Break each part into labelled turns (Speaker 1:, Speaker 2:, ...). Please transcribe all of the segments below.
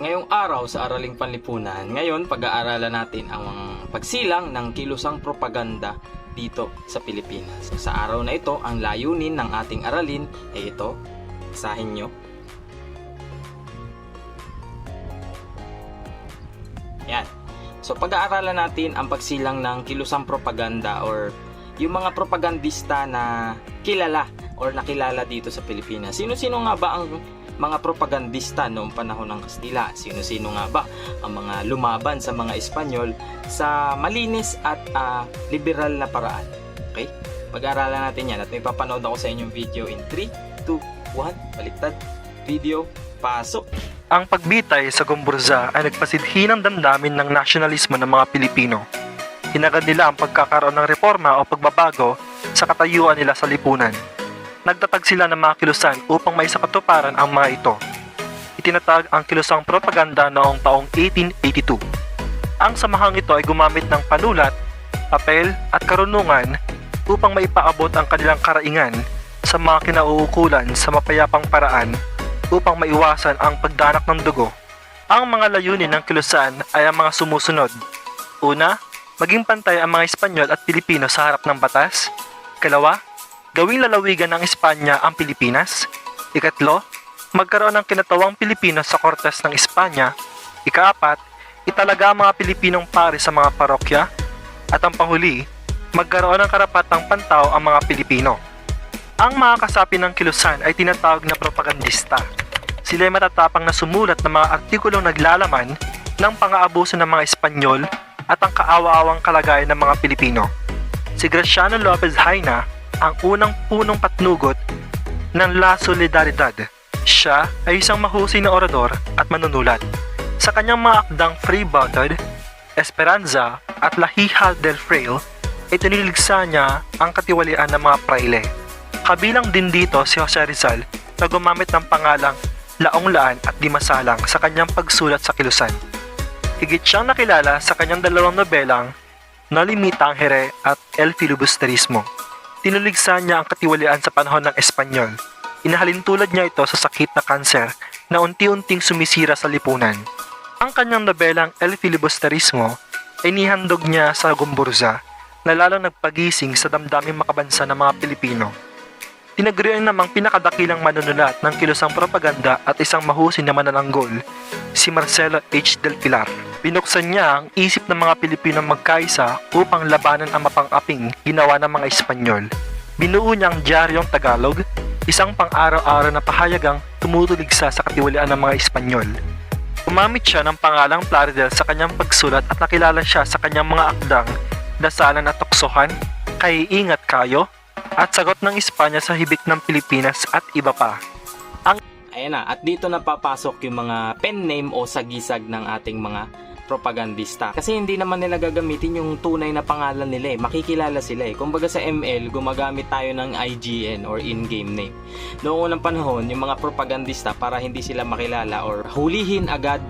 Speaker 1: ngayong araw sa Araling Panlipunan, ngayon pag-aaralan natin ang pagsilang ng kilusang propaganda dito sa Pilipinas. Sa araw na ito, ang layunin ng ating aralin ay ito. Basahin nyo. Yan. So pag-aaralan natin ang pagsilang ng kilusang propaganda or yung mga propagandista na kilala or nakilala dito sa Pilipinas. Sino-sino nga ba ang mga propagandista noong panahon ng Kastila? Sino-sino nga ba ang mga lumaban sa mga Espanyol sa malinis at ah, liberal na paraan? Okay? Pag-aaralan natin yan at may papanood ako sa inyong video in 3, 2, 1, baliktad, video, pasok!
Speaker 2: Ang pagbitay sa Gomburza ay nagpasidhi ng damdamin ng nasyonalismo ng mga Pilipino. Hinagad nila ang pagkakaroon ng reforma o pagbabago sa katayuan nila sa lipunan. Nagtatag sila ng mga kilusan upang may sakatuparan ang mga ito. Itinatag ang kilusang propaganda noong taong 1882. Ang samahang ito ay gumamit ng panulat, papel at karunungan upang maipaabot ang kanilang karaingan sa mga kinauukulan sa mapayapang paraan upang maiwasan ang pagdanak ng dugo. Ang mga layunin ng kilusan ay ang mga sumusunod. Una, maging pantay ang mga Espanyol at Pilipino sa harap ng batas. Kalawa, gawing lalawigan ng Espanya ang Pilipinas. Ikatlo, magkaroon ng kinatawang Pilipino sa Kortes ng Espanya. Ikaapat, italaga ang mga Pilipinong pari sa mga parokya. At ang panghuli, magkaroon ng karapatang pantaw ang mga Pilipino. Ang mga kasapi ng kilusan ay tinatawag na propagandista. Sila ay matatapang na sumulat ng mga artikulong naglalaman ng pang-aabuso ng mga Espanyol at ang kaawa-awang kalagayan ng mga Pilipino. Si Graciano Lopez Haina ang unang punong patnugot ng La Solidaridad. Siya ay isang mahusay na orador at manunulat. Sa kanyang mga akdang Free-Butted, Esperanza at Lahihal del Frail, ay tiniligsa niya ang katiwalian ng mga praile. Kabilang din dito si Jose Rizal na gumamit ng pangalang Laong Laan at Dimasalang sa kanyang pagsulat sa Kilusan. Higit siyang nakilala sa kanyang dalawang nobelang Nalimita ang Here at El Filibusterismo. Tinuligsa niya ang katiwalian sa panahon ng Espanyol. Inahalin tulad niya ito sa sakit na kanser na unti-unting sumisira sa lipunan. Ang kanyang nobelang El Filibusterismo ay nihandog niya sa Gumburza na lalong nagpagising sa damdaming makabansa ng mga Pilipino. Tinagurian namang pinakadakilang manunulat ng kilusang propaganda at isang mahusay na manananggol, si Marcelo H. Del Pilar. Binuksan niya ang isip ng mga Pilipino magkaisa upang labanan ang mapang-aping ginawa ng mga Espanyol. Binuo niya ang Diaryong Tagalog, isang pang-araw-araw na pahayagang tumutuligsa sa katiwalian ng mga Espanyol. Umamit siya ng pangalang Plaridel sa kanyang pagsulat at nakilala siya sa kanyang mga akdang Dasalan at Tuksohan, Kay Ingat Kayo, at Sagot ng Espanya sa Hibik ng Pilipinas at iba pa.
Speaker 1: Ayan na, at dito na papasok yung mga pen name o sagisag ng ating mga propagandista. Kasi hindi naman nila gagamitin yung tunay na pangalan nila eh. Makikilala sila eh. Kumbaga sa ML, gumagamit tayo ng IGN or in-game name. Noong unang panahon, yung mga propagandista para hindi sila makilala or hulihin agad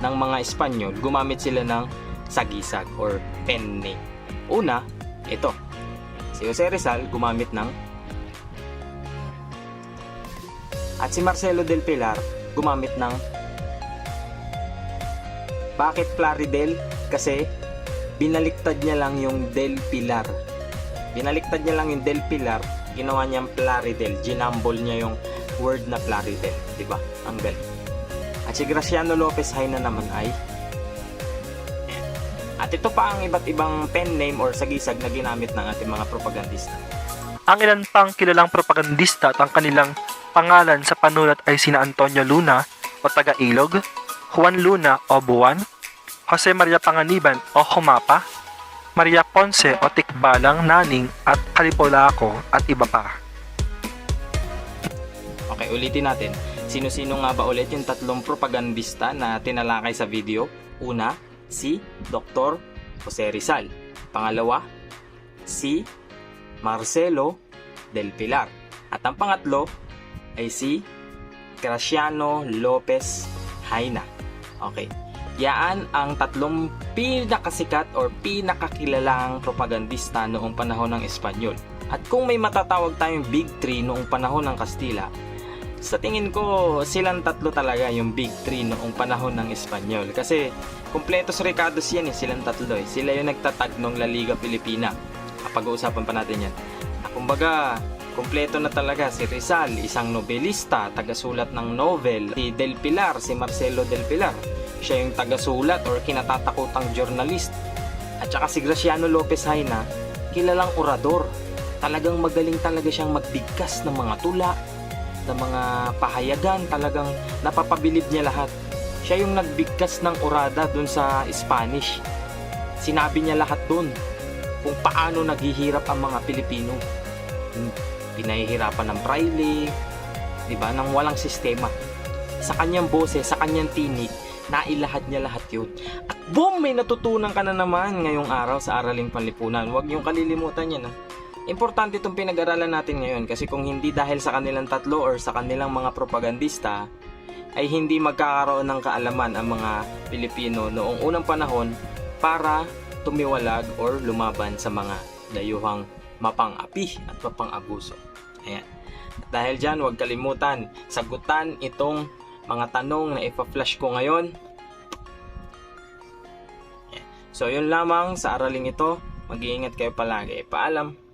Speaker 1: ng mga Espanyol, gumamit sila ng sagisag or pen name. Una, ito. Si Jose Rizal gumamit ng at si Marcelo Del Pilar gumamit ng bakit Plaridel? Kasi binaliktad niya lang yung Del Pilar. Binaliktad niya lang yung Del Pilar, ginawa niyang Plaridel. Ginambol niya yung word na Plaridel. ba? Ang galing. At si Graciano Lopez Haina naman ay at ito pa ang iba't ibang pen name or sagisag na ginamit ng ating mga propagandista.
Speaker 2: Ang ilan pang kilalang propagandista at ang kanilang pangalan sa panulat ay sina Antonio Luna o taga Ilog, Juan Luna o Buwan, Jose Maria Panganiban o Humapa, Maria Ponce o Tikbalang Naning at Kalipolako at iba pa.
Speaker 1: Okay, ulitin natin. Sino-sino nga ba ulit yung tatlong propagandista na tinalakay sa video? Una, si Dr. Jose Rizal. Pangalawa, si Marcelo Del Pilar. At ang pangatlo ay si Graciano Lopez Haina. Okay. Yaan ang tatlong pinakasikat or pinakakilalang propagandista noong panahon ng Espanyol. At kung may matatawag tayong Big Three noong panahon ng Kastila, sa tingin ko, silang tatlo talaga yung big three noong panahon ng Espanyol. Kasi, kumpletos Ricardos yan eh, silang tatlo eh. Sila yung nagtatag ng La Liga Pilipina. Pag-uusapan pa natin yan. Ah, Kumbaga, kumpleto na talaga si Rizal, isang nobelista, tagasulat ng novel. Si Del Pilar, si Marcelo Del Pilar. Siya yung tagasulat or kinatatakutang journalist. At saka si Graciano Lopez Haina, kilalang orador. Talagang magaling talaga siyang magbigkas ng mga tula, ng mga pahayagan, talagang napapabilib niya lahat. Siya yung nagbigkas ng orada dun sa Spanish. Sinabi niya lahat dun kung paano naghihirap ang mga Pilipino. Hmm, Pinahihirapan ng praile, di ba, nang walang sistema. Sa kanyang boses, sa kanyang tinig, nailahad niya lahat yun. At boom, may natutunan ka na naman ngayong araw sa Araling Panlipunan. Huwag niyong kalilimutan yan ha. Importante itong pinag-aralan natin ngayon kasi kung hindi dahil sa kanilang tatlo or sa kanilang mga propagandista, ay hindi magkakaroon ng kaalaman ang mga Pilipino noong unang panahon para tumiwalag or lumaban sa mga dayuhang mapang-api at mapang-abuso. Ayan. Dahil dyan, huwag kalimutan, sagutan itong mga tanong na ipa-flash ko ngayon. So, yun lamang sa araling ito. Mag-iingat kayo palagi. Paalam!